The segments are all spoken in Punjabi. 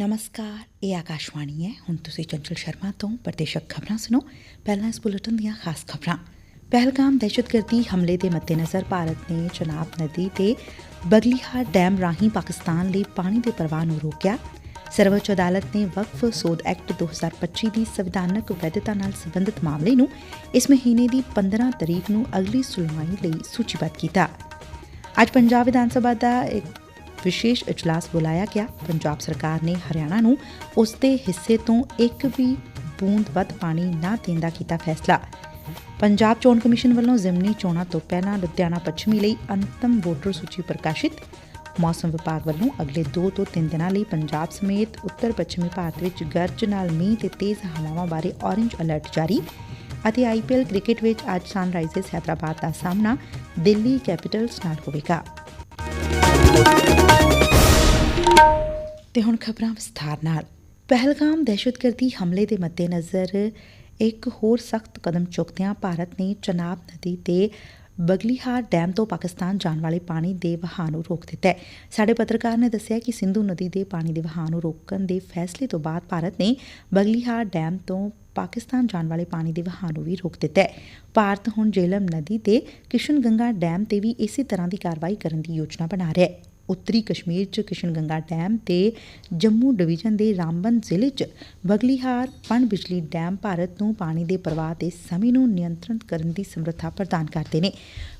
ਨਮਸਕਾਰ, ਇਹ ਆਕਾਸ਼ਵਾਣੀ ਹੈ। ਹੁਣ ਤੁਸੀਂ ਚੰਚਲ ਸ਼ਰਮਾ ਤੋਂ ਪ੍ਰਦੇਸ਼ਕ ਖਬਰਾਂ ਸੁਣੋ। ਪਹਿਲਾਂ ਇਸ ਬੁਲੇਟਿਨ ਦੀਆਂ ਖਾਸ ਖਬਰਾਂ। ਪਹਿਲਗਾਮ ਦਹਿਸ਼ਤਗਰਦੀ ਹਮਲੇ ਦੇ ਮੱਦੇਨਜ਼ਰ ਭਾਰਤ ਨੇ ਚਨਾਬ ਨਦੀ ਤੇ ਬਗਲੀਹਾਰ ਡੈਮ ਰਾਹੀਂ ਪਾਕਿਸਤਾਨ ਲਈ ਪਾਣੀ ਦੇ ਪ੍ਰਵਾਹ ਨੂੰ ਰੋਕਿਆ। ਸਰਵਉੱਚ ਅਦਾਲਤ ਨੇ ਵਕਫ ਸੋਧ ਐਕਟ 2025 ਦੀ ਸੰਵਿਧਾਨਕ ਵੈਧਤਾ ਨਾਲ ਸੰਬੰਧਿਤ ਮਾਮਲੇ ਨੂੰ ਇਸ ਮਹੀਨੇ ਦੀ 15 ਤਰੀਕ ਨੂੰ ਅਗਲੀ ਸੁਣਵਾਈ ਲਈ ਸੂਚੀਬੱਧ ਕੀਤਾ। ਅੱਜ ਪੰਜਾਬ ਵਿਧਾਨ ਸਭਾ ਦਾ ਇੱਕ ਵਿਸ਼ੇਸ਼ ਇਜਲਾਸ ਬੁਲਾਇਆ ਗਿਆ। ਪੰਜਾਬ ਸਰਕਾਰ ਨੇ ਹਰਿਆਣਾ ਨੂੰ ਉਸ ਦੇ ਹਿੱਸੇ ਤੋਂ ਇੱਕ ਵੀ ਬੂੰਦ ਵੱਧ ਪਾਣੀ ਨਾ ਦੇਣ ਦਾ ਕੀਤਾ ਫੈਸਲਾ। ਪੰਜਾਬ ਚੋਣ ਕਮਿਸ਼ਨ ਵੱਲੋਂ ਜ਼ਿਮਨੀ ਚੋਣਾਂ ਤੋਂ ਪਹਿਲਾਂ ਲੁਧਿਆਣਾ ਪੱਛਮੀ ਲਈ ਅੰਤਮ ਵੋਟਰ ਸੂਚੀ ਪ੍ਰਕਾਸ਼ਿਤ। ਮੌਸਮ ਵਿਭਾਗ ਵੱਲੋਂ ਅਗਲੇ 2 ਤੋਂ 3 ਦਿਨਾਂ ਲਈ ਪੰਜਾਬ ਸਮੇਤ ਉੱਤਰ ਪੱਛਮੀ ਭਾਰਤ ਵਿੱਚ ਗਰਜ ਨਾਲ ਮੀਂਹ ਤੇ ਤੇਜ਼ ਹਵਾਵਾਂ ਬਾਰੇ ਔਰੰਜ ਅਲਰਟ ਜਾਰੀ। ਅਤੇ ਆਈਪੀਐਲ ਕ੍ਰਿਕਟ ਵਿੱਚ ਅੱਜ ਸਨਰਾਈਜ਼ਰਸ ਹੈਦਰਾਬਾਦ ਦਾ ਸਾਹਮਣਾ, ਦਿੱਲੀ ਕੈਪੀਟਲਸ ਨਾਲ ਹੋਵੇਗਾ। ਤੇ ਹੁਣ ਖਬਰਾਂ ਵਿਸਥਾਰ ਨਾਲ। ਪਹਿਲਗਾਮ ਦਹਿਸ਼ਤਗਰਦੀ ਹਮਲੇ ਦੇ ਮੱਦੇਨਜ਼ਰ ਇੱਕ ਹੋਰ ਸਖਤ ਕਦਮ ਚੁੱਕਦਿਆਂ ਭਾਰਤ ਨੇ ਚਨਾਬ ਨਦੀ ਤੇ ਬਗਲੀਹਾਰ ਡੈਮ ਤੋਂ ਪਾਕਿਸਤਾਨ ਜਾਣ ਵਾਲੇ ਪਾਣੀ ਦੇ ਵਹਾਅ ਨੂੰ ਰੋਕ ਦਿੱਤਾ ਹੈ। ਸਾਡੇ ਪੱਤਰਕਾਰ ਨੇ ਦੱਸਿਆ ਕਿ ਸਿੰਧੂ ਨਦੀ ਦੇ ਪਾਣੀ ਦੇ ਵਹਾਅ ਨੂੰ ਰੋਕਣ ਦੇ ਫੈਸਲੇ ਤੋਂ ਬਾਅਦ ਭਾਰਤ ਨੇ ਬਗਲੀਹਾਰ ਡੈਮ ਤੋਂ ਪਾਕਿਸਤਾਨ ਜਾਣ ਵਾਲੇ ਪਾਣੀ ਦੇ ਵਹਾਅ ਨੂੰ ਵੀ ਰੋਕ ਦਿੱਤਾ ਹੈ। ਭਾਰਤ ਹੁਣ ਜੇਲਮ ਨਦੀ ਤੇ ਕਿਸ਼ਨ ਗੰਗਾ ਡੈਮ ਤੇ ਵੀ ਇਸੇ ਤਰ੍ਹਾਂ ਦੀ ਕਾਰਵਾਈ ਕਰਨ ਦੀ ਯੋਜਨਾ ਬਣਾ ਰਿਹਾ ਹੈ। ਉੱਤਰੀ ਕਸ਼ਮੀਰ 'ਚ ਕਿਸ਼ਨ ਗੰਗਾ ਡੈਮ ਤੇ ਜੰਮੂ ਡਿਵੀਜ਼ਨ ਦੇ ਰਾਮਬਨ ਜ਼ਿਲ੍ਹੇ 'ਚ ਬਗਲੀਹਾਰ ਪਣ ਬਿਜਲੀ ਡੈਮ ਭਾਰਤ ਨੂੰ ਪਾਣੀ ਦੇ ਪ੍ਰਵਾਹ ਦੇ ਸਮੇਂ ਨੂੰ ਨਿਯੰਤਰਣ ਕਰਨ ਦੀ ਸਮਰੱਥਾ ਪ੍ਰਦਾਨ ਕਰਦੇ ਨੇ।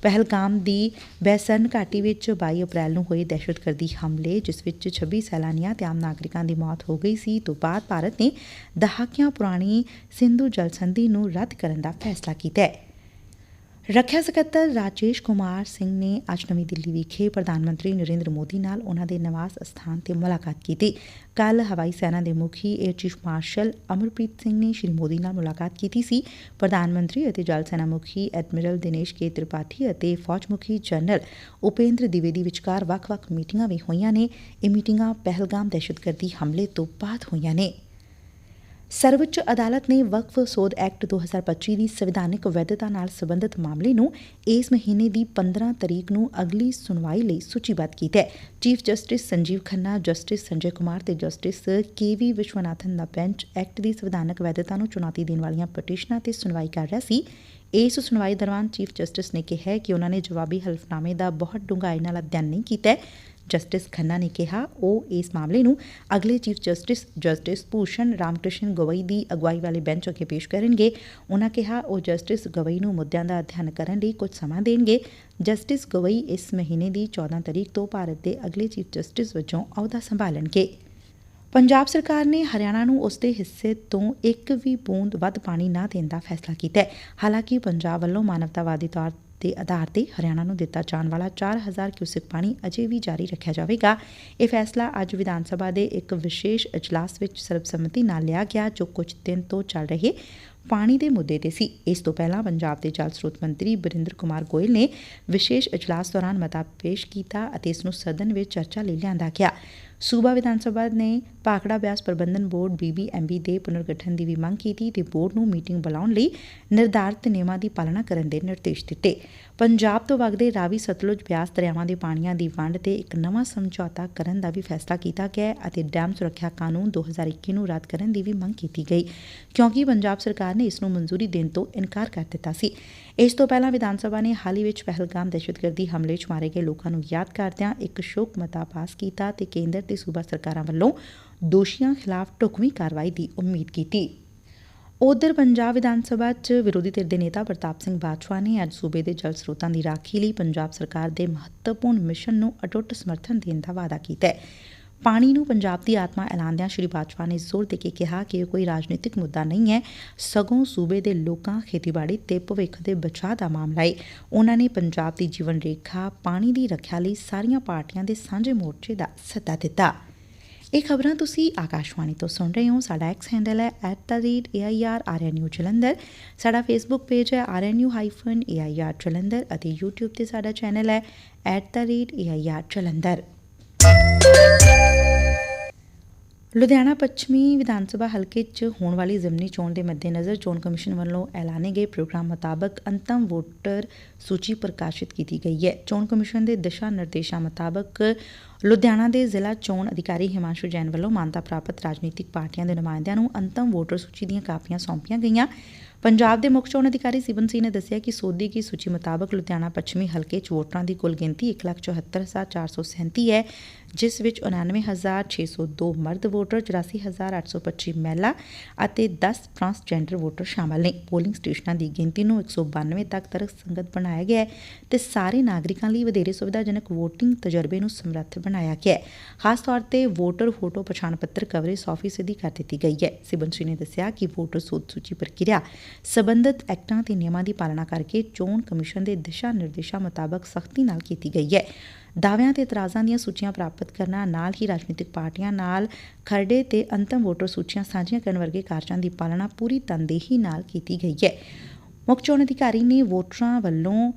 ਪਹਿਲਗਾਮ ਦੀ ਬੈਸਰਨ ਘਾਟੀ ਵਿੱਚ 22 ਅਪ੍ਰੈਲ ਨੂੰ ਹੋਏ ਦਹਿਸ਼ਤਗਰਦੀ ਹਮਲੇ, ਜਿਸ ਵਿੱਚ 26 ਸੈਲਾਨੀਆਂ ਤੇ ਆਮ ਨਾਗਰਿਕਾਂ ਦੀ ਮੌਤ ਹੋ ਗਈ ਸੀ, ਤੋਂ ਬਾਅਦ ਭਾਰਤ ਨੇ ਦਹਾਕਿਆਂ ਪੁਰਾਣੀ ਸਿੰਧੂ ਜਲ ਸੰਧੀ ਨੂੰ ਰੱਦ ਕਰਨ ਦਾ ਫੈਸਲਾ ਕੀਤਾ ਹੈ। ਰੱਖਿਆ ਸਕੱਤਰ ਰਾਜੇਸ਼ ਕੁਮਾਰ ਸਿੰਘ ਨੇ ਅੱਜ ਨਵੀਂ ਦਿੱਲੀ ਵਿਖੇ ਪ੍ਰਧਾਨ ਮੰਤਰੀ ਨਰਿੰਦਰ ਮੋਦੀ ਨਾਲ ਉਹਨਾਂ ਦੇ ਨਿਵਾਸ ਸਥਾਨ ਤੇ ਮੁਲਾਕਾਤ ਕੀਤੀ। ਕੱਲ ਹਵਾਈ ਸੈਨਾ ਦੇ ਮੁਖੀ air chief marshal Amarpreet Singh ਨੇ ਸ਼੍ਰੀ ਮੋਦੀ ਨਾਲ ਮੁਲਾਕਾਤ ਕੀਤੀ ਸੀ। ਪ੍ਰਧਾਨ ਮੰਤਰੀ ਅਤੇ ਜਲ ਸੈਨਾ ਮੁਖੀ ਐਡਮਿਰਲ ਦਿਨੇਸ਼ ਕੇ ਤ੍ਰਿਪਾਠੀ ਅਤੇ ਫੌਜ ਮੁਖੀ ਜਨਰਲ ਉਪੇਂਦਰ ਦਿਵੇਦੀ ਵਿਚਕਾਰ ਵੱਖ-ਵੱਖ ਮੀਟਿੰਗਾਂ ਵੀ ਹੋਈਆਂ ਨੇ। ਇਹ ਮੀਟਿੰਗਾਂ ਪਹਿਲਗਾਮ ਦਹਿਸ਼ਤਗਰਦੀ ਹਮਲੇ ਤੋਂ ਬਾਅਦ ਹੋਈਆਂ ਨੇ। ਸਰਵਉੱਚ ਅਦਾਲਤ ਨੇ ਵਕਫ ਸੋਧ ਐਕਟ 2025 ਦੀ ਸੰਵਿਧਾਨਕ ਵੈਧਤਾ ਨਾਲ ਸੰਬੰਧਿਤ ਮਾਮਲੇ ਨੂੰ ਇਸ ਮਹੀਨੇ ਦੀ 15 ਤਰੀਕ ਨੂੰ ਅਗਲੀ ਸੁਣਵਾਈ ਲਈ ਸੂਚੀਬੱਧ ਕੀਤਾ ਹੈ। Chief justice Sanjiv Khanna, justice Sanjay Kumar ਤੇ ਜਸਟਿਸ ਕੇ ਵੀ ਵਿਸ਼ਵਨਾਥਨ ਦਾ ਬੈਂਚ ਐਕਟ ਦੀ ਸੰਵਿਧਾਨਕ ਵੈਧਤਾ ਨੂੰ ਚੁਣੌਤੀ ਦੇਣ ਵਾਲੀਆਂ ਪਟੀਸ਼ਨਾਂ ਤੇ ਸੁਣਵਾਈ ਕਰ ਰਿਹਾ ਸੀ। ਇਸ ਸੁਣਵਾਈ ਦੌਰਾਨ ਚੀਫ ਜਸਟਿਸ ਨੇ ਕਿਹਾ ਕਿ ਉਹਨਾਂ ਨੇ ਜਵਾਬੀ ਹਲਫਨਾਮੇ ਦਾ ਬਹੁਤ ਡੂੰਘਾਈ ਨਾਲ ਅਧਿਐਨ ਨਹੀਂ ਕੀਤਾ ਜਸਟਿਸ ਖੰਨਾ ਨੇ ਕਿਹਾ, ਉਹ ਇਸ ਮਾਮਲੇ ਨੂੰ ਅਗਲੇ chief justice justice Bhushan Ramakrishna Gavai ਦੀ ਅਗਵਾਈ ਵਾਲੇ ਬੈਂਚ ਅੱਗੇ ਪੇਸ਼ ਕਰਨਗੇ। ਉਹਨਾਂ ਕਿਹਾ, ਉਹ ਜਸਟਿਸ ਗਵਈ ਨੂੰ ਮੁੱਦਿਆਂ ਦਾ ਅਧਿਐਨ ਕਰਨ ਲਈ ਕੁਝ ਸਮਾਂ ਦੇਣਗੇ। ਜਸਟਿਸ ਗਵਈ ਇਸ ਮਹੀਨੇ ਦੀ 14 ਤਰੀਕ ਤੋਂ ਭਾਰਤ ਦੇ ਅਗਲੇ ਚੀਫ ਜਸਟਿਸ ਵਜੋਂ ਅਹੁਦਾ ਸੰਭਾਲਣਗੇ। ਪੰਜਾਬ ਸਰਕਾਰ ਨੇ ਹਰਿਆਣਾ ਨੂੰ ਉਸ ਦੇ ਹਿੱਸੇ ਤੋਂ ਇੱਕ ਵੀ ਬੂੰਦ ਵੱਧ ਪਾਣੀ ਨਾ ਦੇਣ ਦਾ ਫੈਸਲਾ ਕੀਤਾ ਹੈ। ਹਾਲਾਂਕਿ ਪੰਜਾਬ ਵੱਲੋਂ ਮਾਨਵਤਾਵਾਦੀ ਤੌਰ ਦੇ ਆਧਾਰ ਤੇ ਹਰਿਆਣਾ ਨੂੰ ਦਿੱਤਾ ਜਾਣ ਵਾਲਾ 4000 ਕਿਊਸਿਕ ਪਾਣੀ ਅਜੇ ਵੀ ਜਾਰੀ ਰੱਖਿਆ ਜਾਵੇਗਾ। ਇਹ ਫੈਸਲਾ ਅੱਜ ਵਿਧਾਨ ਸਭਾ ਦੇ ਇੱਕ ਵਿਸ਼ੇਸ਼ ਇਜਲਾਸ ਵਿੱਚ ਸਰਬਸੰਮਤੀ ਨਾਲ ਲਿਆ ਗਿਆ, ਜੋ ਕੁਝ ਦਿਨ ਤੋਂ ਚੱਲ ਰਹੇ ਪਾਣੀ ਦੇ ਮੁੱਦੇ ਤੇ ਸੀ। ਇਸ ਤੋਂ ਪਹਿਲਾਂ ਪੰਜਾਬ ਦੇ ਜਲ ਸਰੋਤ ਮੰਤਰੀ ਬਰਿੰਦਰ ਕੁਮਾਰ ਗੋਇਲ ਨੇ ਵਿਸ਼ੇਸ਼ ਇਜਲਾਸ ਦੌਰਾਨ ਮਤਾ ਪੇਸ਼ ਕੀਤਾ ਅਤੇ ਇਸ ਨੂੰ ਸਦਨ ਵਿੱਚ ਚਰਚਾ ਲਈ ਲਿਆਂਦਾ ਗਿਆ। ਸੂਬਾ ਵਿਧਾਨ ਸਭਾ ਨੇ ਪਾਖੜਾ ਬਿਆਸ ਪ੍ਰਬੰਧਨ ਬੋਰਡ ਬੀਬੀਐਮਬੀ ਦੇ ਪੁਨਰਗਠਨ ਦੀ ਵੀ ਮੰਗ ਕੀਤੀ ਤੇ ਬੋਰਡ ਨੂੰ ਮੀਟਿੰਗ ਬੁਲਾਉਣ ਲਈ ਨਿਰਧਾਰਤ ਨਿਯਮਾਂ ਦੀ ਪਾਲਣਾ ਕਰਨ ਦੇ ਨਿਰਦੇਸ਼ ਦਿੱਤੇ। ਪੰਜਾਬ ਤੋਂ ਵਗਦੇ ਰਾਵੀ ਸਤਲੁਜ ਬਿਆਸ ਦਰਿਆਵਾਂ ਦੇ ਪਾਣੀਆਂ ਦੀ ਵੰਡ ਤੇ ਇੱਕ ਨਵਾਂ ਸਮਝੌਤਾ ਕਰਨ ਦਾ ਵੀ ਫੈਸਲਾ ਕੀਤਾ ਗਿਆ ਅਤੇ ਡੈਮ ਸੁਰੱਖਿਆ ਕਾਨੂੰਨ 2021 ਨੂੰ ਰੱਦ ਕਰਨ ਦੀ ਵੀ ਮੰਗ ਕੀਤੀ ਗਈ। ਕਿਉਂਕਿ ਪੰਜਾਬ ਸਰਕਾਰ ਨੇ ਇਸ ਨੂੰ ਮਨਜ਼ੂਰੀ ਦੇਣ ਤੋਂ ਇਨਕਾਰ ਕਰ ਦਿੱਤਾ ਸੀ। ਇਸ ਤੋਂ ਪਹਿਲਾਂ ਵਿਧਾਨ ਸਭਾ ਨੇ ਹਾਲ ਹੀ ਵਿੱਚ ਪਹਿਲਗਾਮ ਦਹਿਸ਼ਤਗਰਦੀ ਹਮਲੇ 'ਚ ਮਾਰੇ ਗਏ ਲੋਕਾਂ ਨੂੰ ਯਾਦ ਕਰਦਿਆਂ ਇੱਕ ਸ਼ੋਕ ਮਤਾ ਪਾਸ ਕੀਤਾ ਤੇ ਕੇਂਦਰ ਤੇ ਸੂਬਾ ਸਰਕਾਰਾਂ ਵੱਲੋਂ ਦੋਸ਼ੀਆਂ ਖਿਲਾਫ ਢੁਕਵੀਂ ਕਾਰਵਾਈ ਦੀ ਉਮੀਦ ਕੀਤੀ। ਉਧਰ ਪੰਜਾਬ ਵਿਧਾਨ ਸਭਾ 'ਚ ਵਿਰੋਧੀ ਧਿਰ ਦੇ ਨੇਤਾ ਪ੍ਰਤਾਪ ਸਿੰਘ ਬਾਜਵਾ ਨੇ ਅੱਜ ਸੂਬੇ ਦੇ ਜਲ ਸਰੋਤਾਂ ਦੀ ਰਾਖੀ ਲਈ ਪੰਜਾਬ ਸਰਕਾਰ ਦੇ ਮਹੱਤਵਪੂਰਨ ਮਿਸ਼ਨ ਨੂੰ ਅਟੁੱਟ ਸਮਰਥਨ ਦੇਣ ਦਾ ਵਾਅਦਾ ਕੀਤਾ ਹੈ। ਪਾਣੀ ਨੂੰ ਪੰਜਾਬ ਦੀ ਆਤਮਾ ਐਲਾਨਦਿਆਂ ਸ਼੍ਰੀ ਬਾਜਵਾ ਨੇ ਜ਼ੋਰ ਦੇ ਕੇ ਕਿਹਾ ਕਿ ਇਹ ਕੋਈ ਰਾਜਨੀਤਿਕ ਮੁੱਦਾ ਨਹੀਂ ਹੈ। ਸਗੋਂ ਸੂਬੇ ਦੇ ਲੋਕਾਂ, ਖੇਤੀਬਾੜੀ ਤੇ ਭਵਿੱਖ ਦੇ ਬਚਾਅ ਦਾ ਮਾਮਲਾ ਹੈ ਉਹਨਾਂ ਨੇ ਪੰਜਾਬ ਦੀ ਜੀਵਨ ਰੇਖਾ, ਪਾਣੀ ਦੀ ਰੱਖਿਆ ਲਈ ਸਾਰੀਆਂ ਪਾਰਟੀਆਂ ਦੇ ਸਾਂਝੇ ਮੋਰਚੇ ਦਾ ਸੱਦਾ ਦਿੱਤਾ। ਇਹ ਖਬਰਾਂ ਤੁਸੀਂ ਆਕਾਸ਼ਵਾਣੀ ਤੋਂ ਸੁਣ ਰਹੇ ਹੋ। ਸਾਡਾ ਐਕਸ ਹੈਂਡਲ ਹੈ @airrnu ਜਲੰਧਰ। ਸਾਡਾ ਫੇਸਬੁੱਕ ਪੇਜ ਹੈ rnu-air ਜਲੰਧਰ ਅਤੇ YouTube ਤੇ ਸਾਡਾ ਚੈਨਲ ਹੈ @air ਜਲੰਧਰ। ਲੁਧਿਆਣਾ ਪੱਛਮੀ ਵਿਧਾਨ ਸਭਾ ਹਲਕੇ 'ਚ ਹੋਣ ਵਾਲੀ ਜ਼ਿਮਨੀ ਚੋਣ ਦੇ ਮੱਦੇਨਜ਼ਰ ਚੋਣ ਕਮਿਸ਼ਨ ਵੱਲੋਂ ਐਲਾਨੇ ਗਏ ਪ੍ਰੋਗਰਾਮ ਮੁਤਾਬਕ ਅੰਤਮ ਵੋਟਰ ਸੂਚੀ ਪ੍ਰਕਾਸ਼ਿਤ ਕੀਤੀ ਗਈ ਹੈ। ਚੋਣ ਕਮਿਸ਼ਨ ਦੇ ਦਿਸ਼ਾ ਨਿਰਦੇਸ਼ਾਂ ਮੁਤਾਬਕ ਲੁਧਿਆਣਾ ਦੇ ਜ਼ਿਲ੍ਹਾ ਚੋਣ ਅਧਿਕਾਰੀ ਹਿਮਾਂਸ਼ੂ ਜੈਨ ਵੱਲੋਂ ਮਾਨਤਾ ਪ੍ਰਾਪਤ ਰਾਜਨੀਤਿਕ ਪਾਰਟੀਆਂ ਦੇ ਨੁਮਾਇੰਦਿਆਂ ਨੂੰ ਅੰਤਮ ਵੋਟਰ ਸੂਚੀ ਦੀਆਂ ਕਾਪੀਆਂ ਸੌਂਪੀਆਂ ਗਈਆਂ। ਪੰਜਾਬ ਦੇ ਮੁੱਖ ਚੋਣ ਅਧਿਕਾਰੀ ਸਿਬਨ ਸਿੰਘ ਨੇ ਦੱਸਿਆ ਕਿ ਸੋਧੀ ਕੀ ਸੂਚੀ ਮੁਤਾਬਕ ਲੁਧਿਆਣਾ ਪੱਛਮੀ ਹਲਕੇ 'ਚ ਵੋਟਰਾਂ ਦੀ ਕੁੱਲ ਗਿਣਤੀ 1,74,437 ਹੈ ਜਿਸ ਵਿੱਚ 99602 ਮਰਦ ਵੋਟਰ 84825 ਮਹਿਲਾ ਅਤੇ 10 ਟਰਾਂਸਜੈਂਡਰ ਵੋਟਰ ਸ਼ਾਮਲ ਨੇ। ਪੋਲਿੰਗ ਸਟੇਸ਼ਨਾਂ ਦੀ ਗਿਣਤੀ ਨੂੰ 192 ਤੱਕ ਤਰਕ ਸੰਗਤ ਬਣਾਇਆ ਗਿਆ ਹੈ ਤੇ ਸਾਰੇ ਨਾਗਰਿਕਾਂ ਲਈ ਵਧੇਰੇ ਸੁਵਿਧਾਜਨਕ VOTING ਤਜਰਬੇ ਨੂੰ ਸਮਰੱਥ ਬਣਾਇਆ ਗਿਆ ਹੈ। ਖਾਸ ਤੌਰ ਤੇ ਵੋਟਰ ਫੋਟੋ ਪਛਾਣ ਪੱਤਰ ਕਵਰੇਜ 100% ਕਰ ਦਿੱਤੀ ਗਈ ਹੈ। ਸਿਬਨ ਸਿੰਘ ਨੇ ਦੱਸਿਆ ਕਿ ਵੋਟਰ ਸੋਧ ਸੂਚੀ ਪ੍ਰਕਿਰਿਆ ਸਬੰਧਤ ਐਕਟਾਂ ਤੇ ਨਿਯਮਾਂ ਦੀ ਪਾਲਣਾ ਕਰਕੇ ਚੋਣ ਕਮਿਸ਼ਨ ਦੇ ਦਿਸ਼ਾ ਨਿਰਦੇਸ਼ਾਂ ਮੁਤਾਬਕ ਸਖਤੀ ਨਾਲ ਕੀਤੀ ਗਈ ਹੈ। ਦਾਅਵਿਆਂ ਤੇ ਇਤਰਾਜ਼ਾਂ ਦੀਆਂ ਸੂਚੀਆਂ ਪ੍ਰਾਪਤ ਕਰਨਾ, ਨਾਲ ਹੀ ਰਾਜਨੀਤਿਕ ਪਾਰਟੀਆਂ ਨਾਲ ਖਰੜੇ ਤੇ ਅੰਤਮ ਵੋਟਰ ਸੂਚੀਆਂ ਸਾਂਝੀਆਂ ਕਰਨ ਵਰਗੇ ਕਾਰਜਾਂ ਦੀ ਪਾਲਣਾ ਪੂਰੀ ਤਨਦੇਹੀ ਨਾਲ ਕੀਤੀ ਗਈ ਹੈ। ਮੁੱਖ ਚੋਣ ਅਧਿਕਾਰੀ ਨੇ ਵੋਟਰਾਂ ਵੱਲੋਂ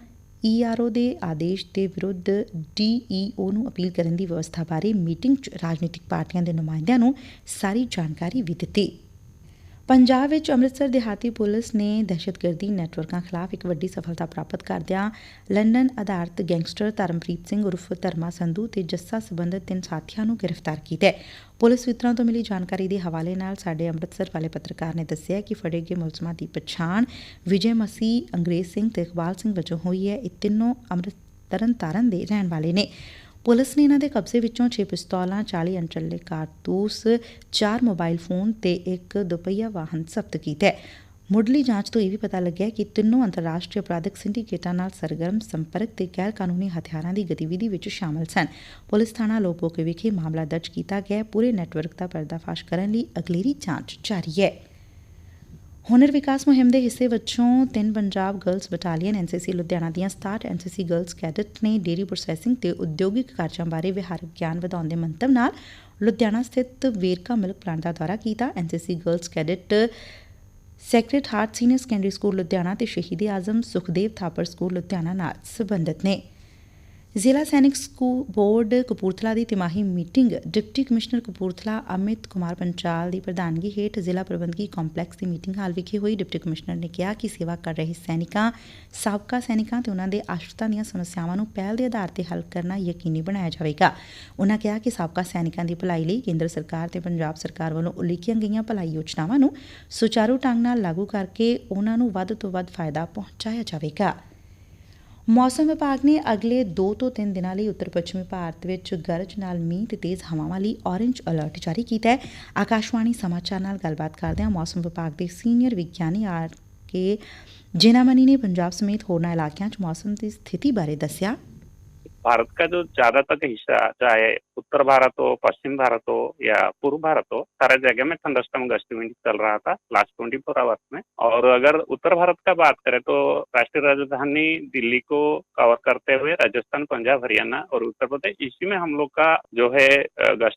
ਈਆਰਓ ਦੇ ਆਦੇਸ਼ ਦੇ ਵਿਰੁੱਧ ਡੀਈਓ ਨੂੰ ਅਪੀਲ ਕਰਨ ਦੀ ਵਿਵਸਥਾ ਬਾਰੇ ਮੀਟਿੰਗ 'ਚ ਰਾਜਨੀਤਿਕ ਪਾਰਟੀਆਂ ਦੇ ਨੁਮਾਇੰਦਿਆਂ ਨੂੰ ਸਾਰੀ ਜਾਣਕਾਰੀ ਵੀ ਦਿੱਤੀ। ਪੰਜਾਬ ਵਿੱਚ ਅੰਮ੍ਰਿਤਸਰ ਦਿਹਾਤੀ ਪੁਲਿਸ ਨੇ ਦਹਿਸ਼ਤਗਰਦੀ ਨੈਟਵਰਕਾਂ ਖਿਲਾਫ ਇੱਕ ਵੱਡੀ ਸਫਲਤਾ ਪ੍ਰਾਪਤ ਕਰਦਿਆਂ ਲੰਡਨ ਆਧਾਰਿਤ ਗੈਂਗਸਟਰ ਧਰਮਪ੍ਰੀਤ ਸਿੰਘ ਉਰਫ ਧਰਮਾ ਸੰਧੂ ਤੇ ਜੱਸਾ ਸਬੰਧਤ ਤਿੰਨ ਸਾਥੀਆਂ ਨੂੰ ਗ੍ਰਿਫਤਾਰ ਕੀਤਾ ਹੈ। ਪੁਲਿਸ ਸੂਤਰਾਂ ਤੋਂ ਮਿਲੀ ਜਾਣਕਾਰੀ ਦੇ ਹਵਾਲੇ ਨਾਲ ਸਾਡੇ ਅੰਮ੍ਰਿਤਸਰ ਵਾਲੇ ਪੱਤਰਕਾਰ ਨੇ ਦੱਸਿਆ ਕਿ ਫੜੇ ਗਏ ਮੁਲਜ਼ਮਾਂ ਦੀ ਪਛਾਣ ਵਿਜੇ ਮਸੀਹ, ਅੰਗਰੇਜ਼ ਸਿੰਘ ਤੇ ਇਕਬਾਲ ਸਿੰਘ ਵਜੋਂ ਹੋਈ ਹੈ। ਇਹ ਤਿੰਨੋਂ ਅੰਮ੍ਰਿਤ ਤਰਨਤਾਰਨ ਦੇ ਰਹਿਣ ਵਾਲੇ ਨੇ। ਪੁਲਿਸ ਨੇ ਇਹਨਾਂ ਦੇ ਕਬਜ਼ੇ ਵਿੱਚੋਂ 6 ਪਿਸਤੌਲਾਂ 40 ਅਣਚੱਲੇ ਕਾਰਤੂਸ 4 ਮੋਬਾਈਲ ਫੋਨ ਤੇ ਇੱਕ ਦੁਪਹੀਆ ਵਾਹਨ ਜ਼ਬਤ ਕੀਤਾ ਹੈ। ਮੁੱਢਲੀ ਜਾਂਚ ਤੋਂ ਇਹ ਵੀ ਪਤਾ ਲੱਗਿਆ ਕਿ ਤਿੰਨੋਂ ਅੰਤਰਰਾਸ਼ਟਰੀ ਅਪਰਾਧਿਕ ਸਿੰਡੀਕੇਟਾਂ ਨਾਲ ਸਰਗਰਮ ਸੰਪਰਕ ਤੇ ਗੈਰ ਕਾਨੂੰਨੀ ਹਥਿਆਰਾਂ ਦੀ ਗਤੀਵਿਧੀ ਵਿੱਚ ਸ਼ਾਮਲ ਸਨ। ਪੁਲਿਸ ਥਾਣਾ ਲੋਪੋਕੇ ਵਿਖੇ ਮਾਮਲਾ ਦਰਜ ਕੀਤਾ ਗਿਆ ਪੂਰੇ ਨੈਟਵਰਕ ਦਾ ਪਰਦਾਫਾਸ਼ ਕਰਨ ਲਈ ਅਗਲੇਰੀ ਜਾਂਚ ਜਾਰੀ ਹੈ। ਹੁਨਰ ਵਿਕਾਸ ਮੁਹਿੰਮ ਦੇ ਹਿੱਸੇ ਵਜੋਂ ਤਿੰਨ Punjab girls battalion NCC Ludhiana ਦੀਆਂ 67 ਐਨਸੀਸੀ ਗਰਲਜ਼ ਕੈਡਟ ਨੇ ਡੇਰੀ ਪ੍ਰੋਸੈਸਿੰਗ ਤੇ ਉਦਯੋਗਿਕ ਕਾਰਜਾਂ ਬਾਰੇ ਵਿਹਾਰਕ ਗਿਆਨ ਵਧਾਉਣ ਦੇ ਮੰਤਵ ਨਾਲ ਲੁਧਿਆਣਾ ਸਥਿਤ ਵੇਰਕਾ ਮਿਲਕ ਪਲਾਂਟ ਦਾ ਦੌਰਾ ਕੀਤਾ। NCC girls cadet sacred heart senior secondary school Ludhiana ਤੇ ਸ਼ਹੀਦੀ ਆਜ਼ਮ ਸੁਖਦੇਵ ਥਾਪਰ ਸਕੂਲ ਲੁਧਿਆਣਾ ਨਾਲ ਸਬੰਧਤ ਨੇ। ਜ਼ਿਲ੍ਹਾ ਸੈਨਿਕ ਸਕੂਲ ਬੋਰਡ ਕਪੂਰਥਲਾ ਦੀ ਤਿਮਾਹੀ meeting, deputy commissioner Kapurthala Amit Kumar Panchal ਦੀ ਪ੍ਰਧਾਨਗੀ ਹੇਠ ਜ਼ਿਲ੍ਹਾ ਪ੍ਰਬੰਧਕੀ ਕੰਪਲੈਕਸ ਦੀ ਮੀਟਿੰਗ ਹਾਲ ਵਿਖੇ ਹੋਈ। ਡਿਪਟੀ ਕਮਿਸ਼ਨਰ ਨੇ ਕਿਹਾ ਕਿ ਸੇਵਾ ਕਰ ਰਹੇ ਸੈਨਿਕਾਂ, ਸਾਬਕਾ ਸੈਨਿਕਾਂ ਤੇ ਉਹਨਾਂ ਦੇ ਆਸ਼ਰਿਤਾਂ ਦੀਆਂ ਸਮੱਸਿਆਵਾਂ ਨੂੰ ਪਹਿਲ ਦੇ ਆਧਾਰ ਤੇ ਹੱਲ ਕਰਨਾ ਯਕੀਨੀ ਬਣਾਇਆ ਜਾਵੇਗਾ। ਉਹਨਾਂ ਕਿਹਾ ਕਿ ਸਾਬਕਾ ਸੈਨਿਕਾਂ ਦੀ ਭਲਾਈ ਲਈ ਕੇਂਦਰ ਸਰਕਾਰ ਤੇ ਪੰਜਾਬ ਸਰਕਾਰ ਵੱਲੋਂ ਉਲੀਕੀਆਂ ਗਈਆਂ ਭਲਾਈ ਯੋਜਨਾਵਾਂ ਨੂੰ ਸੁਚਾਰੂ ਢੰਗ ਨਾਲ ਲਾਗੂ ਕਰਕੇ ਉਹਨਾਂ ਨੂੰ ਵੱਧ ਤੋਂ ਵੱਧ ਫਾਇਦਾ ਪਹੁੰਚਾਇਆ ਜਾਵੇਗਾ। ਮੌਸਮ ਵਿਭਾਗ ਨੇ ਅਗਲੇ 2 ਤੋਂ 3 ਦਿਨਾਂ ਲਈ ਉੱਤਰ ਪੱਛਮੀ ਭਾਰਤ ਵਿੱਚ ਗਰਜ ਨਾਲ ਮੀਂਹ ਤੇ ਤੇਜ਼ ਹਵਾਵਾਂ ਲਈ ਔਰੇਂਜ ਅਲਰਟ ਜਾਰੀ ਕੀਤਾ ਹੈ। ਆਕਾਸ਼ਵਾਣੀ ਸਮਾਚਾਰ ਨਾਲ ਗੱਲਬਾਤ ਕਰਦਿਆਂ ਮੌਸਮ ਵਿਭਾਗ ਦੇ ਸੀਨੀਅਰ ਵਿਗਿਆਨੀ ਆਰ ਕੇ ਜੇਨਾਮਨੀ ਨੇ ਪੰਜਾਬ ਸਮੇਤ ਹੋਰਨਾਂ ਇਲਾਕਿਆਂ 'ਚ ਮੌਸਮ ਦੀ ਸਥਿਤੀ ਬਾਰੇ ਦੱਸਿਆ। भारत का जो ज़्यादातर हिस्सा चाहे उत्तर भारत हो, पश्चिम भारत हो या पूर्व भारत हो, सारे जगह में थंडरस्टॉर्म गस्टी विंड चल रहा था लास्ट ट्वेंटी फोर आवर्स में। और अगर उत्तर भारत का बात करें तो राष्ट्रीय राजधानी दिल्ली को कवर करते हुए राजस्थान, पंजाब, हरियाणा और उत्तर प्रदेश, इसी में हम लोग का जो है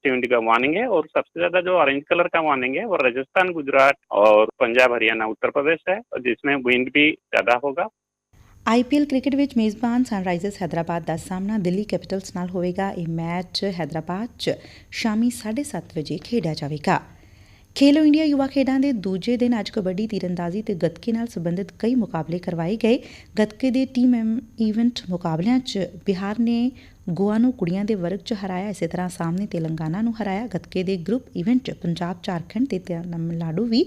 विंड का वार्निंग है और सबसे ज़्यादा जो ऑरेंज कलर का वार्निंग है वो राजस्थान, गुजरात और पंजाब, हरियाणा, उत्तर प्रदेश है, जिसमें विंड भी ज़्यादा होगा। ਆਈਪੀਐਲ ਕ੍ਰਿਕਟ ਵਿੱਚ ਮੇਜ਼ਬਾਨ ਸਨਰਾਈਜ਼ਰਸ ਹੈਦਰਾਬਾਦ ਦਾ ਸਾਹਮਣਾ ਦਿੱਲੀ ਕੈਪੀਟਲਸ ਨਾਲ ਹੋਵੇਗਾ। ਇਹ ਮੈਚ ਹੈਦਰਾਬਾਦ 'ਚ ਸ਼ਾਮੀ 7:30 ਵਜੇ ਖੇਡਿਆ ਜਾਵੇਗਾ। ਖੇਲੋ ਇੰਡੀਆ ਯੁਵਾ ਖੇਡਾਂ ਦੇ ਦੂਜੇ ਦਿਨ ਅੱਜ ਕਬੱਡੀ ਤੀਰੰਦਾਜ਼ੀ ਤੇ ਗੱਤਕੇ ਨਾਲ ਸੰਬੰਧਿਤ ਕਈ ਮੁਕਾਬਲੇ ਕਰਵਾਏ ਗਏ। ਗੱਤਕੇ ਦੇ ਟੀਮ ਇਵੈਂਟ ਮੁਕਾਬਲਿਆਂ 'ਚ ਬਿਹਾਰ ਨੇ ਗੋਆ ਨੂੰ ਕੁੜੀਆਂ ਦੇ ਵਰਗ 'ਚ ਹਰਾਇਆ। ਇਸੇ ਤਰ੍ਹਾਂ ਸਾਹਮਣੇ ਤੇਲੰਗਾਨਾ ਨੂੰ ਹਰਾਇਆ। ਗੱਤਕੇ ਦੇ ਗਰੁੱਪ ਇਵੈਂਟ 'ਚ ਪੰਜਾਬ, ਝਾਰਖੰਡ ਤੇ ਤਮਿਲਨਾਡੂ ਵੀ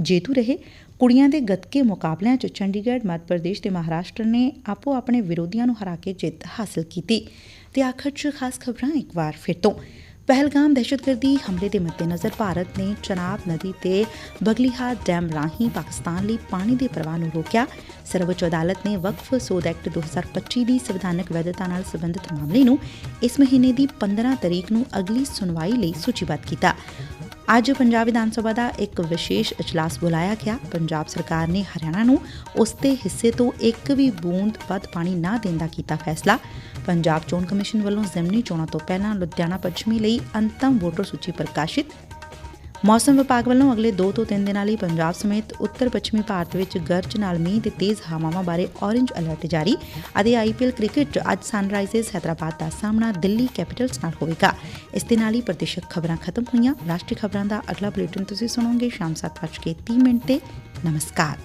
ਜੇਤੂ ਰਹੇ। ਕੁੜੀਆਂ ਦੇ ਗੱਤਕੇ ਮੁਕਾਬਲਿਆਂ 'ਚ ਚੰਡੀਗੜ੍ਹ, ਮੱਧ ਪ੍ਰਦੇਸ਼ ਤੇ ਮਹਾਰਾਸ਼ਟਰ ਨੇ ਆਪੋ ਆਪਣੇ ਵਿਰੋਧੀਆਂ ਨੂੰ ਹਰਾ ਕੇ ਜਿੱਤ ਹਾਸਲ ਕੀਤੀ। ਤੇ ਆਖਰ 'ਚ ਖਾਸ ਖਬਰਾਂ ਇੱਕ ਵਾਰ ਫਿਰ ਤੋਂ। ਪਹਿਲਗਾਮ ਦਹਿਸ਼ਤਗਰਦੀ ਹਮਲੇ ਦੇ ਮੱਦੇਨਜ਼ਰ ਭਾਰਤ ਨੇ ਚਨਾਬ ਨਦੀ ਤੇ ਬਗਲੀਹਾਰ ਡੈਮ ਰਾਹੀਂ ਪਾਕਿਸਤਾਨ ਲਈ ਪਾਣੀ ਦੇ ਪ੍ਰਵਾਹ ਨੂੰ ਰੋਕਿਆ। ਸਰਵਉੱਚ ਅਦਾਲਤ ਨੇ ਵਕਫ ਸੋਧ ਐਕਟ 2025 ਦੀ ਸੰਵਿਧਾਨਕ ਵੈਧਤਾ ਨਾਲ ਸੰਬੰਧਿਤ ਮਾਮਲੇ ਨੂੰ ਇਸ ਮਹੀਨੇ ਦੀ 15 ਤਰੀਕ ਨੂੰ ਅਗਲੀ ਸੁਣਵਾਈ ਲਈ ਸੂਚੀਬੱਧ ਕੀਤਾ। ਅੱਜ ਪੰਜਾਬ ਵਿਧਾਨ ਸਭਾ ਦਾ ਇੱਕ ਵਿਸ਼ੇਸ਼ ਇਜਲਾਸ ਬੁਲਾਇਆ ਗਿਆ। ਪੰਜਾਬ ਸਰਕਾਰ ਨੇ ਹਰਿਆਣਾ ਨੂੰ ਉਸ ਦੇ ਹਿੱਸੇ ਤੋਂ ਇੱਕ ਵੀ ਬੂੰਦ ਵੱਧ ਪਾਣੀ ਨਾ ਦੇਣ ਦਾ ਕੀਤਾ ਫੈਸਲਾ। ਪੰਜਾਬ ਚੋਣ ਕਮਿਸ਼ਨ ਵੱਲੋਂ ਜ਼ਿਮਨੀ ਚੋਣਾਂ ਤੋਂ ਪਹਿਲਾਂ ਲੁਧਿਆਣਾ ਪੱਛਮੀ ਲਈ ਅੰਤਮ ਵੋਟਰ ਸੂਚੀ ਪ੍ਰਕਾਸ਼ਿਤ ਮੌਸਮ ਵਿਭਾਗ ਵੱਲੋਂ ਅਗਲੇ 2 ਤੋਂ 3 ਦਿਨਾਂ ਲਈ ਪੰਜਾਬ ਸਮੇਤ ਉੱਤਰ ਪੱਛਮੀ ਭਾਰਤ ਵਿੱਚ ਗਰਜ ਨਾਲ ਮੀਂਹ ਤੇ ਤੇਜ਼ ਹਵਾਵਾਂ ਬਾਰੇ ਔਰੇਂਜ ਅਲਰਟ ਜਾਰੀ। ਅਤੇ ਆਈਪੀਐਲ ਕ੍ਰਿਕਟ 'ਚ ਅੱਜ ਸਨਰਾਈਜ਼ਰਸ ਹੈਦਰਾਬਾਦ ਦਾ ਸਾਹਮਣਾ ਦਿੱਲੀ ਕੈਪੀਟਲਸ ਨਾਲ ਹੋਵੇਗਾ। ਇਸ ਦੇ ਨਾਲ ਹੀ ਪ੍ਰਦੇਸ਼ਕ ਖਬਰਾਂ ਖਤਮ ਹੋਈਆਂ। ਰਾਸ਼ਟਰੀ ਖਬਰਾਂ ਦਾ ਅਗਲਾ ਬੁਲੇਟਿਨ ਤੁਸੀਂ ਸੁਣੋਗੇ ਸ਼ਾਮ 7:30 ਮਿੰਟ ਤੇ। ਨਮਸਕਾਰ।